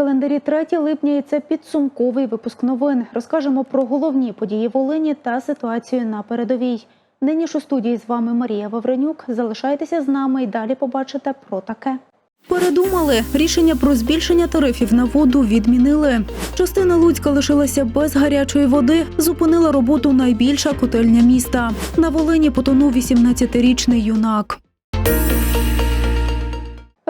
Календарі 3 липня і це підсумковий випуск новин. Розкажемо про головні події Волині та ситуацію на передовій. Нині ж у студії з вами Марія Вавренюк. Залишайтеся з нами і далі побачите про таке. Передумали рішення про збільшення тарифів на воду відмінили. Частина Луцька лишилася без гарячої води. Зупинила роботу найбільша котельня міста. На Волині потонув 18-річний юнак.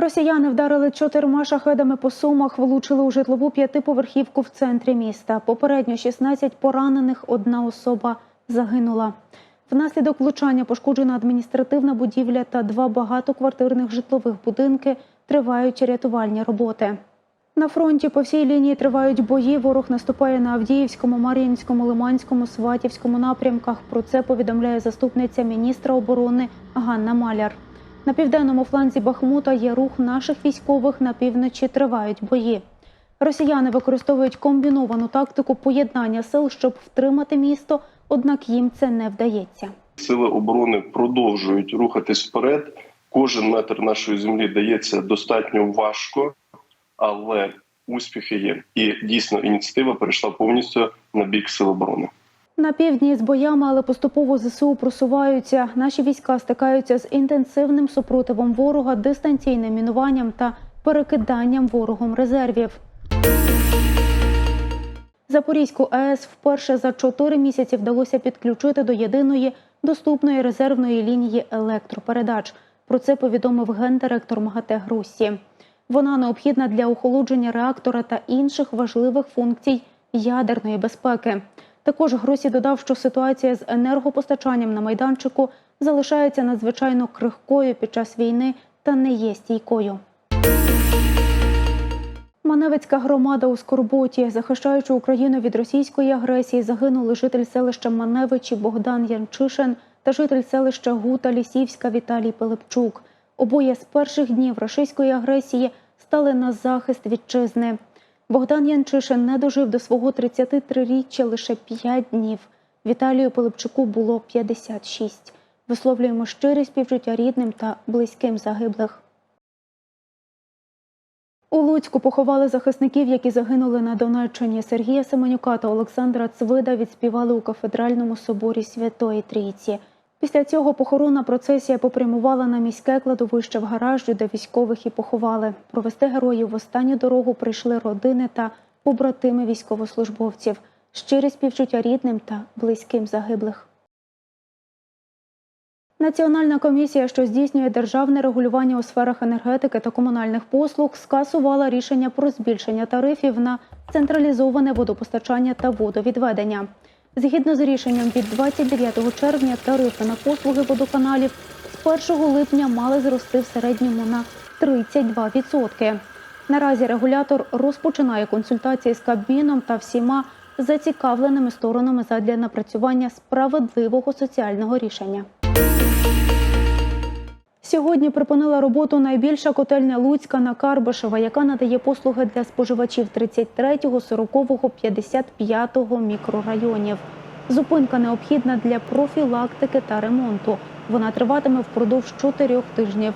Росіяни вдарили чотирма шахедами по сумах, влучили у житлову п'ятиповерхівку в центрі міста. Попередньо 16 поранених, одна особа загинула. Внаслідок влучання пошкоджена адміністративна будівля та два багатоквартирних житлових будинки. Тривають рятувальні роботи. На фронті по всій лінії тривають бої. Ворог наступає на Авдіївському, Мар'їнському, Лиманському, Сватівському напрямках. Про це повідомляє заступниця міністра оборони Ганна Маляр. На південному фланзі Бахмута є рух наших військових. На півночі тривають бої. Росіяни використовують комбіновану тактику поєднання сил, щоб втримати місто, однак їм це не вдається. Сили оборони продовжують рухатись вперед. Кожен метр нашої землі дається достатньо важко, але успіхи є. І дійсно ініціатива перейшла повністю на бік сил оборони. На півдні з боями, але поступово ЗСУ просуваються. Наші війська стикаються з інтенсивним супротивом ворога, дистанційним мінуванням та перекиданням ворогом резервів. Запорізьку АЕС вперше за чотири місяці вдалося підключити до єдиної доступної резервної лінії електропередач. Про це повідомив гендиректор МАГАТЕ Грусі. Вона необхідна для охолодження реактора та інших важливих функцій ядерної безпеки. Також Гросі додав, що ситуація з енергопостачанням на майданчику залишається надзвичайно крихкою під час війни та не є стійкою. Маневицька громада у Скорботі, захищаючи Україну від російської агресії, загинули житель селища Маневичі Богдан Янчишин та житель селища Гута Лісівська Віталій Пилипчук. Обоє з перших днів російської агресії стали на захист вітчизни. Богдан Янчишин не дожив до свого 33-річчя лише 5 днів. Віталію Пилипчуку було 56. Висловлюємо щирі співчуття рідним та близьким загиблих. У Луцьку поховали захисників, які загинули на Донеччині. Сергія Семенюка та Олександра Цвида відспівали у кафедральному соборі Святої Трійці. Після цього похоронна процесія попрямувала на міське кладовище в гаражі, де військових і поховали. Провести героїв в останню дорогу прийшли родини та побратими військовослужбовців. Щирі співчуття рідним та близьким загиблих. Національна комісія, що здійснює державне регулювання у сферах енергетики та комунальних послуг, скасувала рішення про збільшення тарифів на централізоване водопостачання та водовідведення. Згідно з рішенням від 29 червня тарифи на послуги водоканалів з 1 липня мали зрости в середньому на 32%. Наразі регулятор розпочинає консультації з Кабміном та всіма зацікавленими сторонами задля напрацювання справедливого соціального рішення. Сьогодні припинила роботу найбільша котельня Луцька на Карбишева, яка надає послуги для споживачів 33, 40, 55 мікрорайонів. Зупинка необхідна для профілактики та ремонту. Вона триватиме впродовж чотирьох тижнів.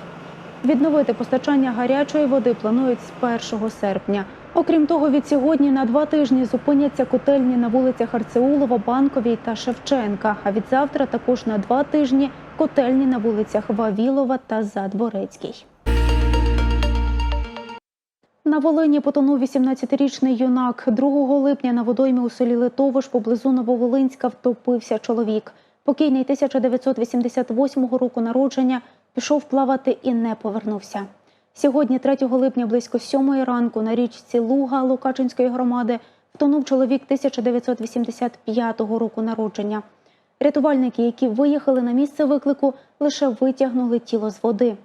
Відновити постачання гарячої води планують з 1 серпня. Окрім того, від сьогодні на два тижні зупиняться котельні на вулицях Арцеулова, Банковій та Шевченка. А від завтра також на два тижні котельні на вулицях Вавілова та Задворецькій. На Волині потонув 18-річний юнак. 2 липня на водоймі у селі Литовиш поблизу Нововолинська втопився чоловік. Покійний 1988 року народження пішов плавати і не повернувся. Сьогодні, 3 липня, близько 7 ранку, на річці Луга Лукачинської громади втонув чоловік 1985 року народження. Рятувальники, які виїхали на місце виклику, лише витягнули тіло з води.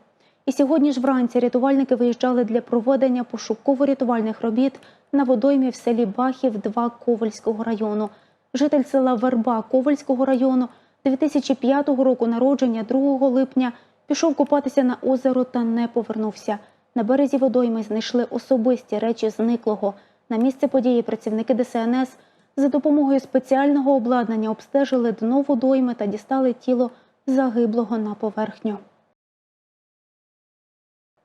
І сьогодні ж вранці рятувальники виїжджали для проведення пошуково-рятувальних робіт на водоймі в селі Бахів 2 Ковальського району. Житель села Верба Ковальського району 2005 року народження 2 липня пішов купатися на озеро та не повернувся. На березі водойми знайшли особисті речі зниклого. На місце події працівники ДСНС за допомогою спеціального обладнання обстежили дно водойми та дістали тіло загиблого на поверхню.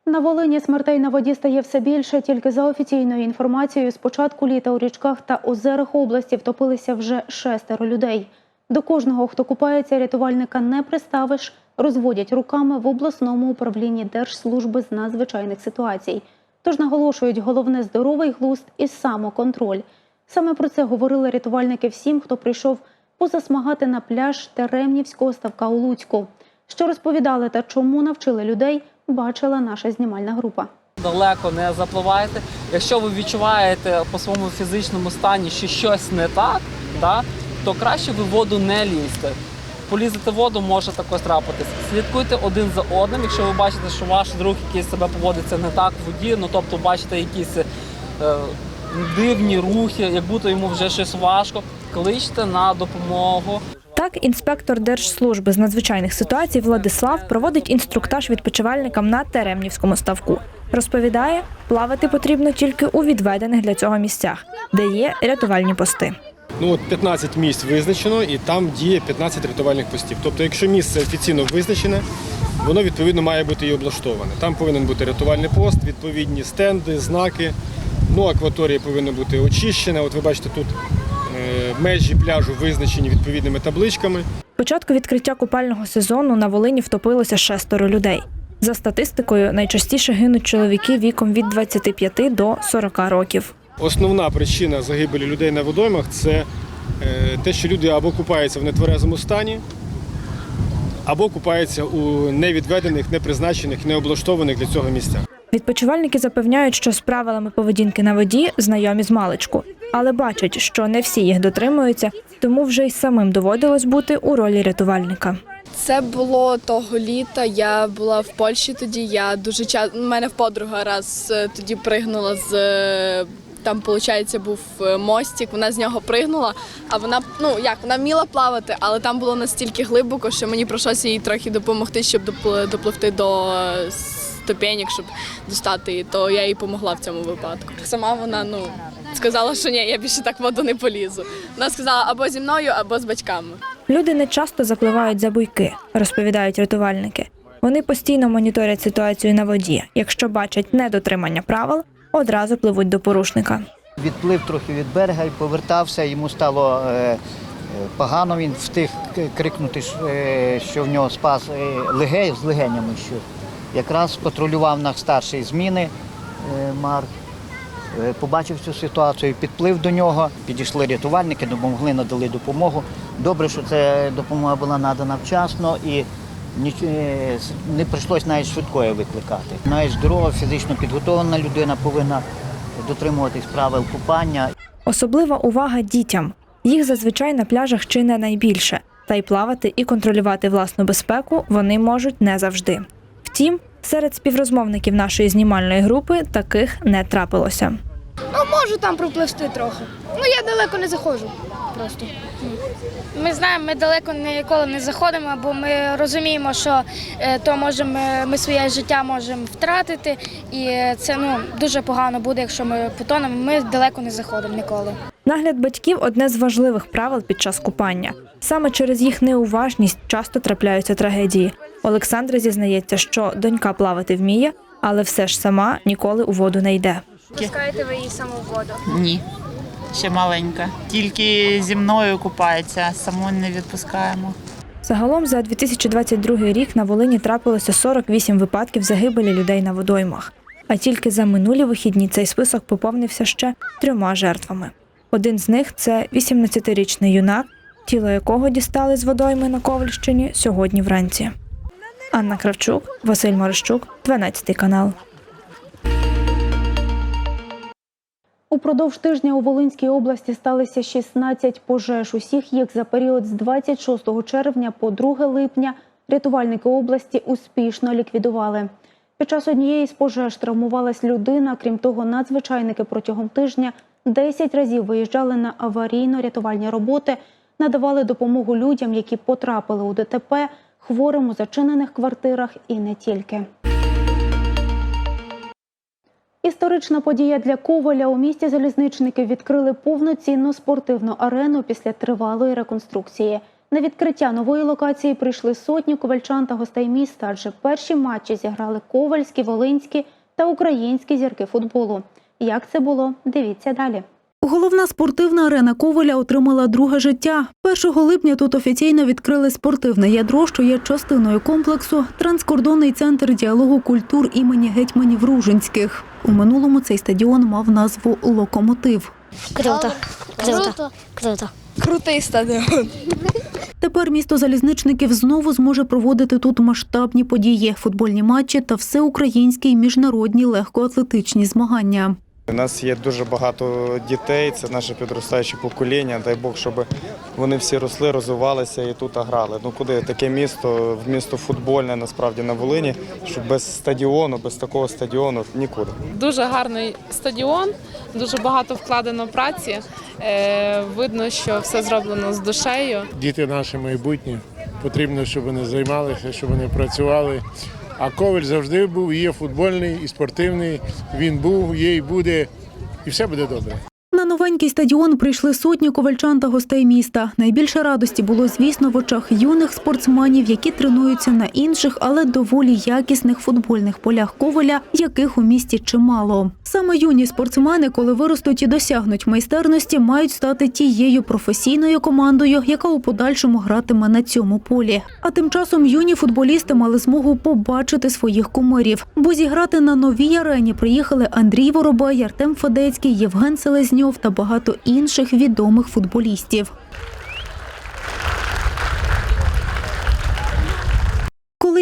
На Волині смертей на воді стає все більше. Тільки за офіційною інформацією, з початку літа у річках та озерах області втопилися вже шестеро людей. До кожного, хто купається, рятувальника не приставиш, розводять руками в обласному управлінні Держслужби з надзвичайних ситуацій. Тож наголошують головне здоровий глузд і самоконтроль. Саме про це говорили рятувальники всім, хто прийшов позасмагати на пляж Теремнівського ставка у Луцьку. Що розповідали та чому навчили людей, бачила наша знімальна група. далеко не запливайте. Якщо ви відчуваєте по своєму фізичному стані, що щось не так, да, то краще ви воду не лізьте. Полізати в воду може також трапитись. Слідкуйте один за одним. Якщо ви бачите, що ваш друг якийсь себе поводиться не так в воді, ну тобто бачите якісь е, дивні рухи, як будто йому вже щось важко, кличте на допомогу. Так, інспектор Держслужби з надзвичайних ситуацій Владислав проводить інструктаж відпочивальникам на Теремнівському ставку. Розповідає, плавати потрібно тільки у відведених для цього місцях, де є рятувальні пости. Ну от 15 місць визначено, і там діє 15 рятувальних постів. Тобто, якщо місце офіційно визначене, воно відповідно має бути і облаштоване. Там повинен бути рятувальний пост, відповідні стенди, знаки. Ну, акваторія повинна бути очищена. От ви бачите, тут е, межі пляжу визначені відповідними табличками. Початку відкриття купального сезону на Волині втопилося шестеро людей. За статистикою, найчастіше гинуть чоловіки віком від 25 до 40 років. Основна причина загибелі людей на водоймах це е, те, що люди або купаються в нетверезому стані, або купаються у невідведених, непризначених, необлаштованих для цього місцях. Відпочивальники запевняють, що з правилами поведінки на воді знайомі з маличку, але бачать, що не всі їх дотримуються, тому вже й самим доводилось бути у ролі рятувальника. Це було того літа. Я була в Польщі тоді. Я дуже часто у мене в подруга раз е, тоді пригнула з е, там, виходить, був е, мостик. Вона з нього пригнула. А вона ну як вона вміла плавати, але там було настільки глибоко, що мені прийшлося їй трохи допомогти, щоб допл- допливти до е, ступенек, щоб достати її. То я їй допомогла в цьому випадку. Сама вона ну сказала, що ні, я більше так в воду не полізу. Вона сказала або зі мною, або з батьками. Люди не часто запливають за буйки, розповідають рятувальники. Вони постійно моніторять ситуацію на воді. Якщо бачать недотримання правил, одразу пливуть до порушника. Відплив трохи від берега і повертався. Йому стало е, е, погано. Він встиг крикнути, що, е, в нього спас легень з легенями. Що якраз патрулював наш старший зміни Марк. Побачив цю ситуацію, підплив до нього, підійшли рятувальники, допомогли, надали допомогу. Добре, що ця допомога була надана вчасно і не прийшлось навіть швидкої викликати. Навіть здорова, фізично підготовлена людина повинна дотримуватись правил купання Особлива увага дітям. Їх зазвичай на пляжах чи не найбільше, та й плавати і контролювати власну безпеку вони можуть не завжди. Втім, серед співрозмовників нашої знімальної групи таких не трапилося. Ну, можу там пропливти трохи. Ну, я далеко не заходжу просто. Ми знаємо, ми далеко ніколи не заходимо, бо ми розуміємо, що е, то можемо, ми своє життя можемо втратити, і е, це ну, дуже погано буде, якщо ми потонемо. Ми далеко не заходимо ніколи. Нагляд батьків одне з важливих правил під час купання. Саме через їх неуважність часто трапляються трагедії. Олександра зізнається, що донька плавати вміє, але все ж сама ніколи у воду не йде. Пускаєте ви її саму в воду? Ні, ще маленька. Тільки зі мною купається, саму не відпускаємо. Загалом за 2022 рік на Волині трапилося 48 випадків загибелі людей на водоймах. А тільки за минулі вихідні цей список поповнився ще трьома жертвами. Один з них це 18-річний юнак, тіло якого дістали з водойми на Ковальщині сьогодні вранці. Анна Кравчук, Василь Морощук, 12 канал. Упродовж тижня у Волинській області сталося 16 пожеж. Усіх їх за період з 26 червня по 2 липня рятувальники області успішно ліквідували. Під час однієї з пожеж травмувалась людина. Крім того, надзвичайники протягом тижня 10 разів виїжджали на аварійно-рятувальні роботи, надавали допомогу людям, які потрапили у ДТП, хворим у зачинених квартирах і не тільки. Історична подія для Коваля у місті залізничники відкрили повноцінну спортивну арену після тривалої реконструкції. На відкриття нової локації прийшли сотні ковальчан та гостей міста, адже перші матчі зіграли ковальські, волинські та українські зірки футболу. Як це було? Дивіться далі. Головна спортивна арена Коваля отримала друге життя. 1 липня тут офіційно відкрили спортивне ядро, що є частиною комплексу транскордонний центр діалогу культур імені гетьманів Ружинських. У минулому цей стадіон мав назву Локомотив. Круто, круто, круто. Крутий стадіон. Тепер місто залізничників знову зможе проводити тут масштабні події, футбольні матчі та всеукраїнські і міжнародні легкоатлетичні змагання. У нас є дуже багато дітей, це наше підростаюче покоління. Дай Бог, щоб вони всі росли, розвивалися і тут грали. Ну куди таке місто, місто футбольне насправді на Волині, що без стадіону, без такого стадіону нікуди. Дуже гарний стадіон, дуже багато вкладено праці. Е, видно, що все зроблено з душею. Діти наше майбутнє. Потрібно, щоб вони займалися, щоб вони працювали. А Коваль завжди був, є футбольний, і спортивний. Він був, є і буде, і все буде добре. На новенький стадіон прийшли сотні ковальчан та гостей міста. Найбільше радості було, звісно, в очах юних спортсменів, які тренуються на інших, але доволі якісних футбольних полях коваля, яких у місті чимало. Саме юні спортсмени, коли виростуть і досягнуть майстерності, мають стати тією професійною командою, яка у подальшому гратиме на цьому полі. А тим часом юні футболісти мали змогу побачити своїх кумирів, бо зіграти на новій арені приїхали Андрій Воробай, Артем Федецький, Євген Селезньов та багато інших відомих футболістів.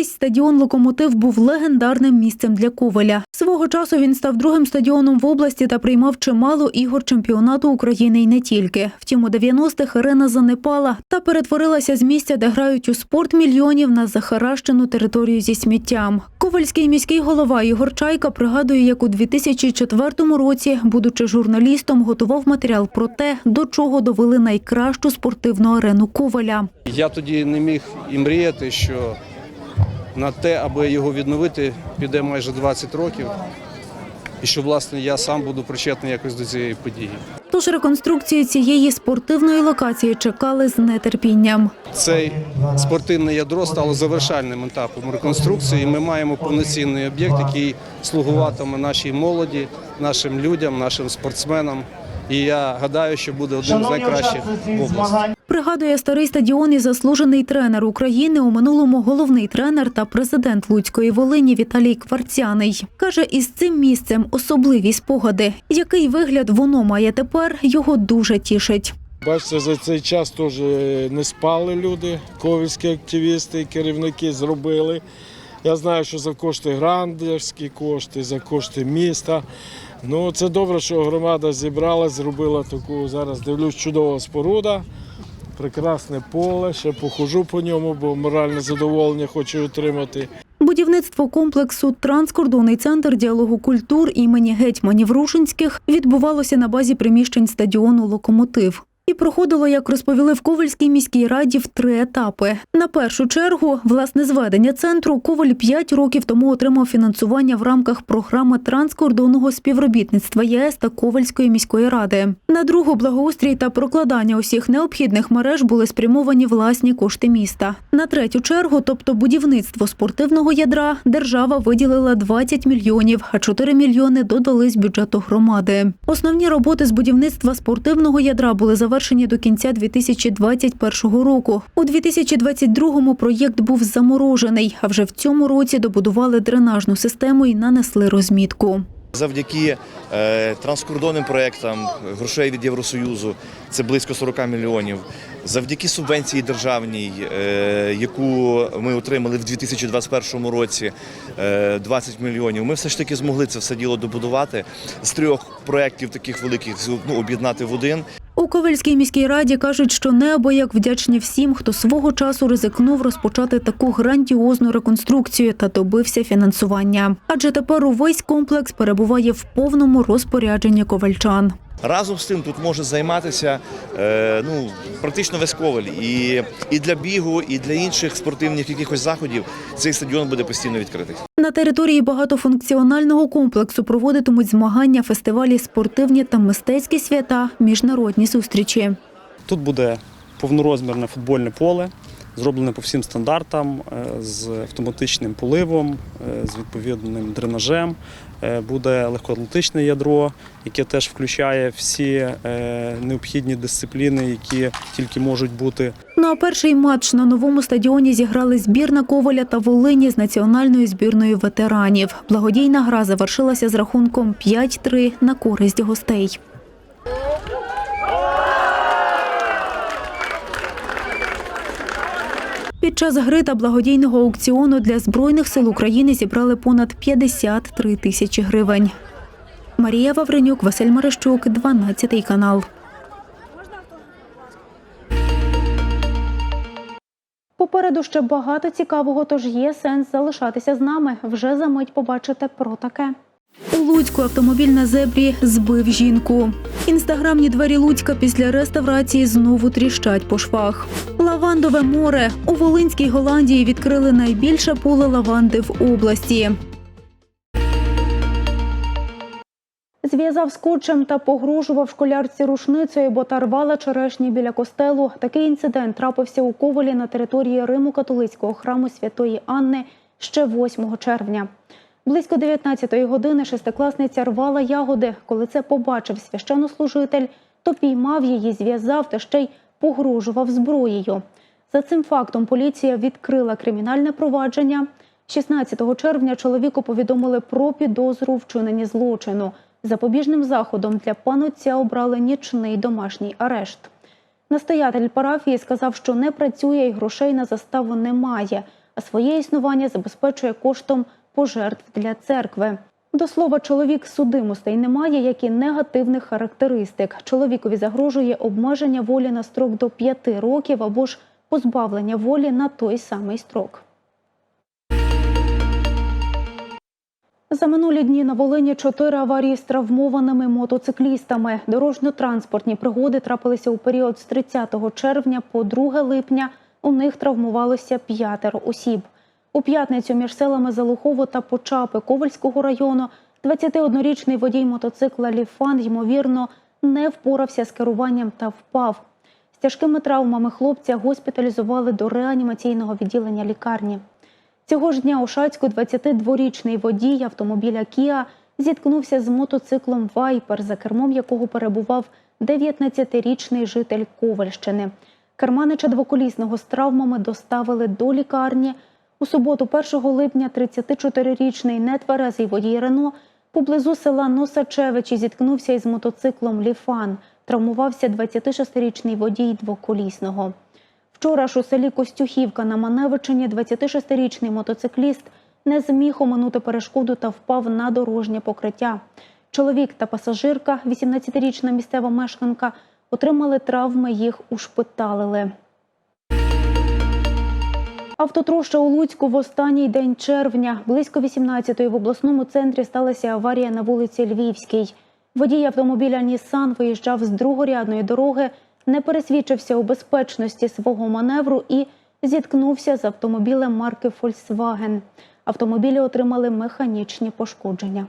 Колись стадіон Локомотив був легендарним місцем для Коваля. Свого часу він став другим стадіоном в області та приймав чимало ігор чемпіонату України і не тільки. Втім, у 90-х арена занепала та перетворилася з місця, де грають у спорт мільйонів на захаращену територію зі сміттям. Ковальський міський голова Ігор Чайка пригадує, як у 2004 році, будучи журналістом, готував матеріал про те, до чого довели найкращу спортивну арену Коваля. Я тоді не міг і мріяти, що на те, аби його відновити, піде майже 20 років. І що, власне, я сам буду причетний якось до цієї події. Тож реконструкцію цієї спортивної локації чекали з нетерпінням. Цей спортивне ядро стало завершальним етапом реконструкції. Ми маємо повноцінний об'єкт, який слугуватиме нашій молоді, нашим людям, нашим спортсменам. І я гадаю, що буде один з найкращих в області. Пригадує старий стадіон і заслужений тренер України у минулому головний тренер та президент Луцької Волині Віталій Кварцяний. Каже, із цим місцем особливі спогади. Який вигляд воно має тепер, його дуже тішить. Бачите, за цей час теж не спали люди, ковальські активісти, керівники зробили. Я знаю, що за кошти грандерські кошти, за кошти міста. Ну, це добре, що громада зібрала, зробила таку, зараз дивлюсь, чудова споруда, прекрасне поле, ще похожу по ньому, бо моральне задоволення хочу отримати. Будівництво комплексу Транскордонний центр діалогу культур імені гетьманів Рушинських відбувалося на базі приміщень стадіону Локомотив. І проходило, як розповіли в Ковальській міській раді, в три етапи. На першу чергу, власне зведення центру Коваль 5 років тому отримав фінансування в рамках програми транскордонного співробітництва ЄС та Ковальської міської ради. На другу благоустрій та прокладання усіх необхідних мереж були спрямовані власні кошти міста. На третю чергу, тобто будівництво спортивного ядра, держава виділила 20 мільйонів, а 4 мільйони додали з бюджету громади. Основні роботи з будівництва спортивного ядра були завершені до кінця 2021 року. У 2022-му проєкт був заморожений, а вже в цьому році добудували дренажну систему і нанесли розмітку. Завдяки е, транскордонним проєктам грошей від Євросоюзу це близько 40 мільйонів. Завдяки субвенції державній, е, яку ми отримали в 2021 році, е, 20 мільйонів. Ми все ж таки змогли це все діло добудувати з трьох проєктів таких великих ну, об'єднати в один. Ковальській міській раді кажуть, що неабияк вдячні всім, хто свого часу ризикнув розпочати таку грандіозну реконструкцію та добився фінансування. Адже тепер увесь комплекс перебуває в повному розпорядженні ковальчан. Разом з тим тут може займатися е, ну, практично весь коваль. І, і для бігу, і для інших спортивних якихось заходів цей стадіон буде постійно відкритий. На території багатофункціонального комплексу проводитимуть змагання, фестивалі, спортивні та мистецькі свята, міжнародні зустрічі. Тут буде повнорозмірне футбольне поле, зроблене по всім стандартам, е, з автоматичним поливом, е, з відповідним дренажем. Е, Буде легкоатлетичне ядро, яке теж включає всі необхідні дисципліни, які тільки можуть бути Ну а перший матч на новому стадіоні зіграли збірна Коваля та Волині з національною збірною ветеранів. Благодійна гра завершилася з рахунком 5-3 на користь гостей. Під час гри та благодійного аукціону для Збройних сил України зібрали понад 53 тисячі гривень. Марія Вавренюк, Василь Мерещук, 12 канал. Попереду ще багато цікавого, тож є сенс залишатися з нами. Вже за мить побачите про таке. У Луцьку автомобіль на зебрі збив жінку. Інстаграмні двері Луцька після реставрації знову тріщать по швах. Лавандове море у Волинській Голландії відкрили найбільше поле лаванди в області. Зв'язав скотчем та погрожував школярці рушницею, бо та рвала черешні біля костелу. Такий інцидент трапився у Ковалі на території Риму-католицького храму Святої Анни ще 8 червня. Близько 19-ї години шестикласниця рвала ягоди. Коли це побачив священнослужитель, то піймав її, зв'язав та ще й погрожував зброєю. За цим фактом поліція відкрила кримінальне провадження. 16 червня чоловіку повідомили про підозру у вчиненні злочину. Запобіжним заходом для панотця обрали нічний домашній арешт. Настоятель парафії сказав, що не працює і грошей на заставу немає, а своє існування забезпечує коштом пожертв для церкви. До слова, чоловік судимостей немає, як і негативних характеристик. Чоловікові загрожує обмеження волі на строк до 5 років або ж позбавлення волі на той самий строк. За минулі дні на Волині чотири аварії з травмованими мотоциклістами. Дорожньо-транспортні пригоди трапилися у період з 30 червня по 2 липня. У них травмувалося п'ятеро осіб. У п'ятницю між селами Залухово та Почапи Ковальського району 21-річний водій мотоцикла Ліфан, ймовірно, не впорався з керуванням та впав. З тяжкими травмами хлопця госпіталізували до реанімаційного відділення лікарні. Цього ж дня у Шацьку 22-річний водій автомобіля Кіа зіткнувся з мотоциклом Вайпер, за кермом якого перебував 19-річний житель Ковальщини. Керманича двоколісного з травмами доставили до лікарні. У суботу, 1 липня, 34-річний нетверезий водій Рено поблизу села Носачевичі зіткнувся із мотоциклом Ліфан. Травмувався 26-річний водій двоколісного. Вчора ж у селі Костюхівка на Маневичині 26-річний мотоцикліст не зміг оминути перешкоду та впав на дорожнє покриття. Чоловік та пасажирка, 18-річна місцева мешканка, отримали травми, їх ушпиталили. Автотроща у Луцьку в останній день червня. Близько 18-ї в обласному центрі сталася аварія на вулиці Львівській. Водій автомобіля Нісан виїжджав з другорядної дороги, не пересвідчився у безпечності свого маневру і зіткнувся з автомобілем марки Volkswagen. Автомобілі отримали механічні пошкодження.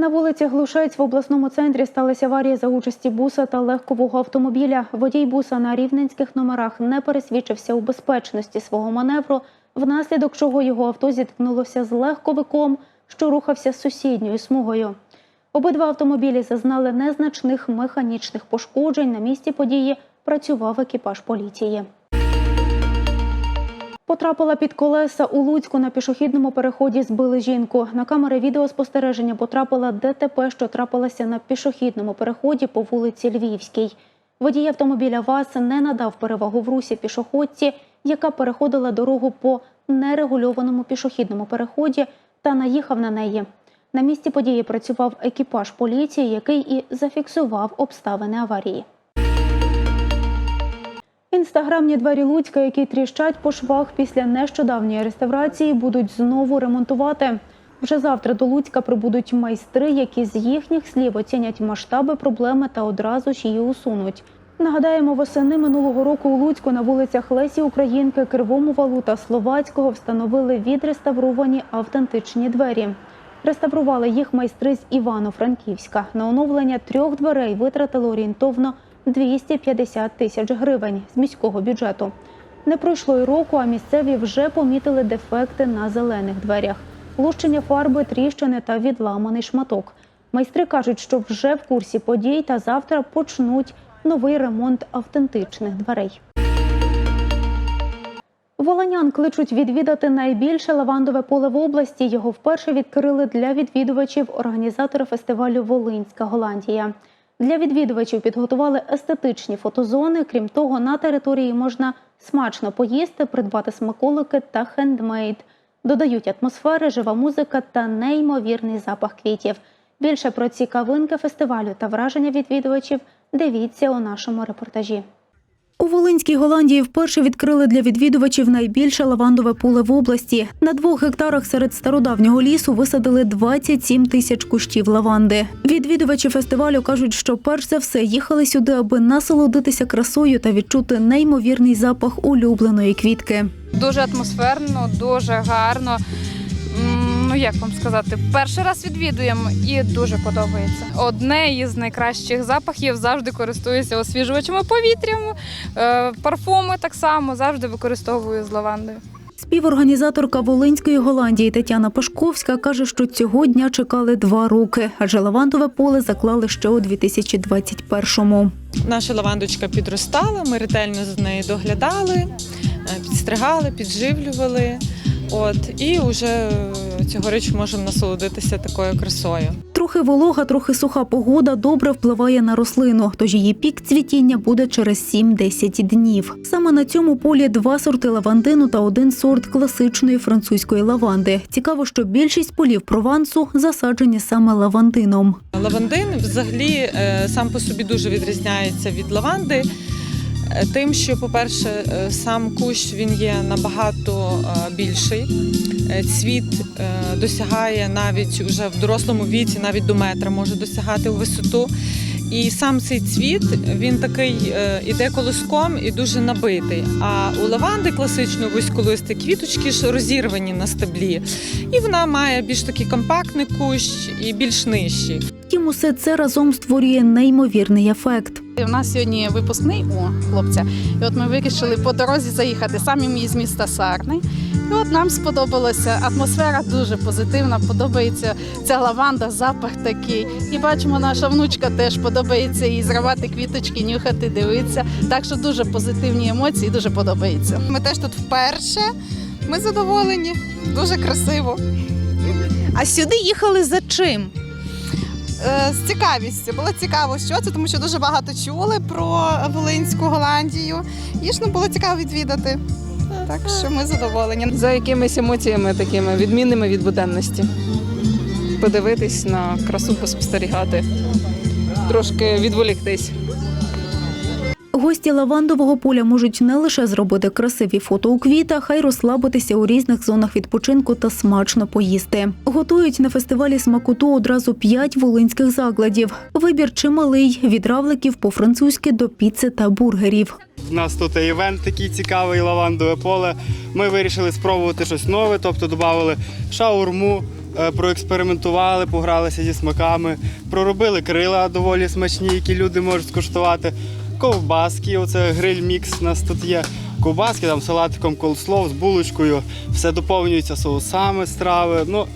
На вулиці Глушець в обласному центрі сталася аварія за участі буса та легкового автомобіля. Водій буса на рівненських номерах не пересвідчився у безпечності свого маневру, внаслідок чого його авто зіткнулося з легковиком, що рухався сусідньою смугою. Обидва автомобілі зазнали незначних механічних пошкоджень. На місці події працював екіпаж поліції. Потрапила під колеса у Луцьку на пішохідному переході. Збили жінку. На камери відеоспостереження потрапила ДТП, що трапилася на пішохідному переході по вулиці Львівській. Водій автомобіля ВАЗ не надав перевагу в русі пішоходці, яка переходила дорогу по нерегульованому пішохідному переході та наїхав на неї. На місці події працював екіпаж поліції, який і зафіксував обставини аварії. Інстаграмні двері Луцька, які тріщать по швах після нещодавньої реставрації, будуть знову ремонтувати. Вже завтра до Луцька прибудуть майстри, які з їхніх слів оцінять масштаби проблеми та одразу ж її усунуть. Нагадаємо, восени минулого року у Луцьку на вулицях Лесі Українки, Кривому Валу та Словацького встановили відреставровані автентичні двері. Реставрували їх майстри з Івано-Франківська. На оновлення трьох дверей витратили орієнтовно 250 тисяч гривень з міського бюджету. Не пройшло й року, а місцеві вже помітили дефекти на зелених дверях, лущення фарби, тріщини та відламаний шматок. Майстри кажуть, що вже в курсі подій та завтра почнуть новий ремонт автентичних дверей. Волонян кличуть відвідати найбільше лавандове поле в області. Його вперше відкрили для відвідувачів організатори фестивалю Волинська Голландія. Для відвідувачів підготували естетичні фотозони. Крім того, на території можна смачно поїсти, придбати смаколики та хендмейд. Додають атмосфери, жива музика та неймовірний запах квітів. Більше про цікавинки фестивалю та враження відвідувачів дивіться у нашому репортажі. У Волинській Голландії вперше відкрили для відвідувачів найбільше лавандове поле в області. На двох гектарах серед стародавнього лісу висадили 27 тисяч кущів лаванди. Відвідувачі фестивалю кажуть, що перш за все їхали сюди, аби насолодитися красою та відчути неймовірний запах улюбленої квітки. Дуже атмосферно, дуже гарно. Ну як вам сказати, перший раз відвідуємо і дуже подобається. Одне із найкращих запахів завжди користуюся освіжувачами повітря, е, парфуми так само завжди використовую з лавандою. Співорганізаторка Волинської Голландії Тетяна Пашковська каже, що цього дня чекали два роки, адже лавандове поле заклали ще у 2021-му. Наша лавандочка підростала, ми ретельно за нею доглядали, е, підстригали, підживлювали. От і вже цьогоріч можемо насолодитися такою красою. Трохи волога, трохи суха погода добре впливає на рослину, тож її пік цвітіння буде через 7-10 днів. Саме на цьому полі два сорти лавандину та один сорт класичної французької лаванди. Цікаво, що більшість полів Провансу засаджені саме лавандином. Лавандин взагалі е, сам по собі дуже відрізняється від лаванди. Тим, що, по-перше, е, сам кущ він є набагато е, більший. Е, Цвіт досягає навіть уже в дорослому віці, навіть до метра може досягати у висоту. І сам цей цвіт він такий е, іде колоском і дуже набитий. А у лаванди класичної вузьколисти квіточки ж розірвані на стеблі, і вона має більш такий компактний кущ і більш нижчий. Втім, усе це разом створює неймовірний ефект. У нас сьогодні випускний у хлопця. І от ми вирішили по дорозі заїхати самі ми з міста Сарни. І от нам сподобалося. Атмосфера дуже позитивна, подобається ця лаванда, запах такий. І бачимо, наша внучка теж подобається їй зривати квіточки, нюхати, дивитися. Так що дуже позитивні емоції, дуже подобається. Ми теж тут вперше. Ми задоволені, дуже красиво. А сюди їхали за чим? Е, З цікавістю. Було цікаво, що це, тому що дуже багато чули про Волинську Голландію. І ж ну, було цікаво відвідати. Так що ми задоволені. За якимись емоціями такими відмінними від буденності. Подивитись на красу, поспостерігати, трошки відволіктись. Гості лавандового поля можуть не лише зробити красиві фото у квітах, а й розслабитися у різних зонах відпочинку та смачно поїсти. Готують на фестивалі смакоту одразу п'ять волинських закладів. Вибір чималий від равликів по-французьки до піци та бургерів. У нас тут івент такий цікавий лавандове поле. Ми вирішили спробувати щось нове, тобто додали шаурму, е, проекспериментували, погралися зі смаками, проробили крила доволі смачні, які люди можуть скуштувати. Ковбаски, оце гриль-мікс у нас тут є. Ковбаски, там салатиком колслов з булочкою, все доповнюється соусами страви. Ну,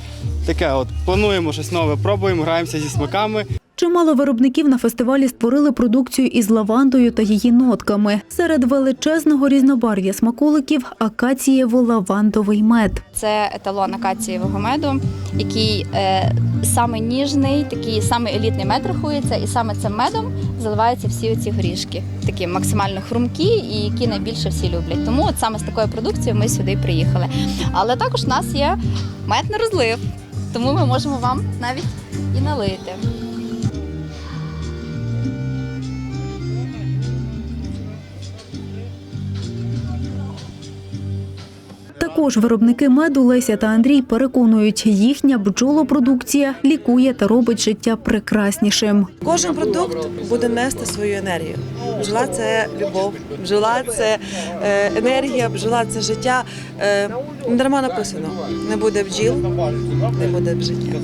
таке от. Плануємо щось нове, пробуємо, граємося зі смаками. Чимало виробників на фестивалі створили продукцію із лавандою та її нотками. Серед величезного різнобарв'я смаколиків акацієво-лавандовий мед. Це еталон акацієвого меду, який е, саме ніжний, такий саме елітний мед рахується, і саме цим медом заливаються всі оці горішки, такі максимально хрумкі і які найбільше всі люблять. Тому от саме з такою продукцією ми сюди приїхали. Але також у нас є мед на розлив, тому ми можемо вам навіть і налити. Також виробники меду Леся та Андрій переконують, їхня бджолопродукція лікує та робить життя прекраснішим. Кожен продукт буде нести свою енергію. Бджола це любов, бджола це е, енергія, бджола це життя. Е, дарма написано: не буде бджіл, не буде життя.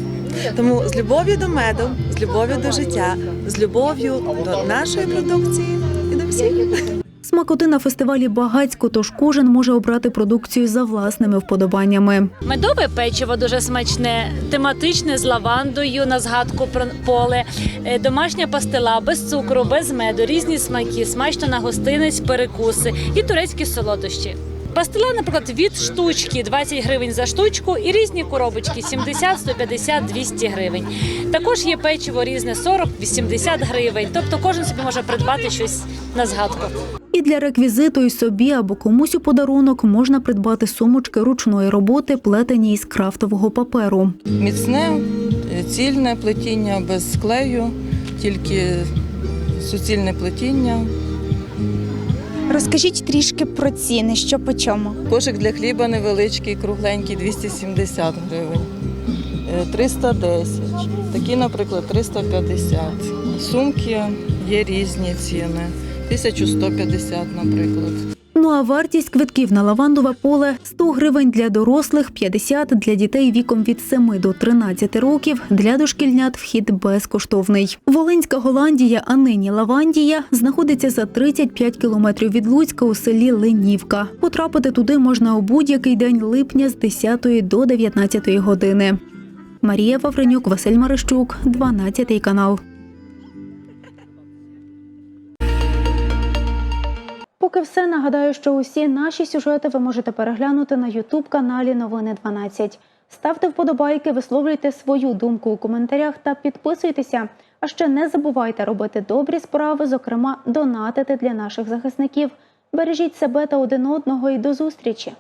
Тому з любов'ю до меду, з любов'ю до життя, з любов'ю до нашої продукції і до всіх. Смакоти на фестивалі багацько, тож кожен може обрати продукцію за власними вподобаннями. Медове печиво дуже смачне, тематичне з лавандою на згадку про поле, е, домашня пастила без цукру, без меду, різні смаки, смачно на гостинець, перекуси і турецькі солодощі. Пастила, наприклад, від штучки 20 гривень за штучку і різні коробочки 70, 150, 200 гривень. Також є печиво різне 40, 80 гривень. Тобто кожен собі може придбати щось на згадку. І для реквізиту і собі або комусь у подарунок можна придбати сумочки ручної роботи, плетені із крафтового паперу. Міцне, е, цільне плетіння без клею, тільки суцільне плетіння. Розкажіть трішки про ціни, що по чому. Кошик для хліба невеличкий, кругленький 270 гривень, Е, 310. Такі, наприклад, 350. Сумки є різні ціни. 1150, наприклад. Ну а вартість квитків на лавандове поле 100 гривень для дорослих, 50 для дітей віком від 7 до 13 років. Для дошкільнят вхід безкоштовний. Волинська Голландія, а нині Лавандія, знаходиться за 35 кілометрів від Луцька у селі Ленівка. Потрапити туди можна у будь-який день липня з 10 до 19 години. Марія Вавренюк, Василь Марищук, 12 канал. Поки все нагадаю, що усі наші сюжети ви можете переглянути на Ютуб каналі Новини 12. Ставте вподобайки, висловлюйте свою думку у коментарях та підписуйтеся. А ще не забувайте робити добрі справи, зокрема донатити для наших захисників. Бережіть себе та один одного і до зустрічі!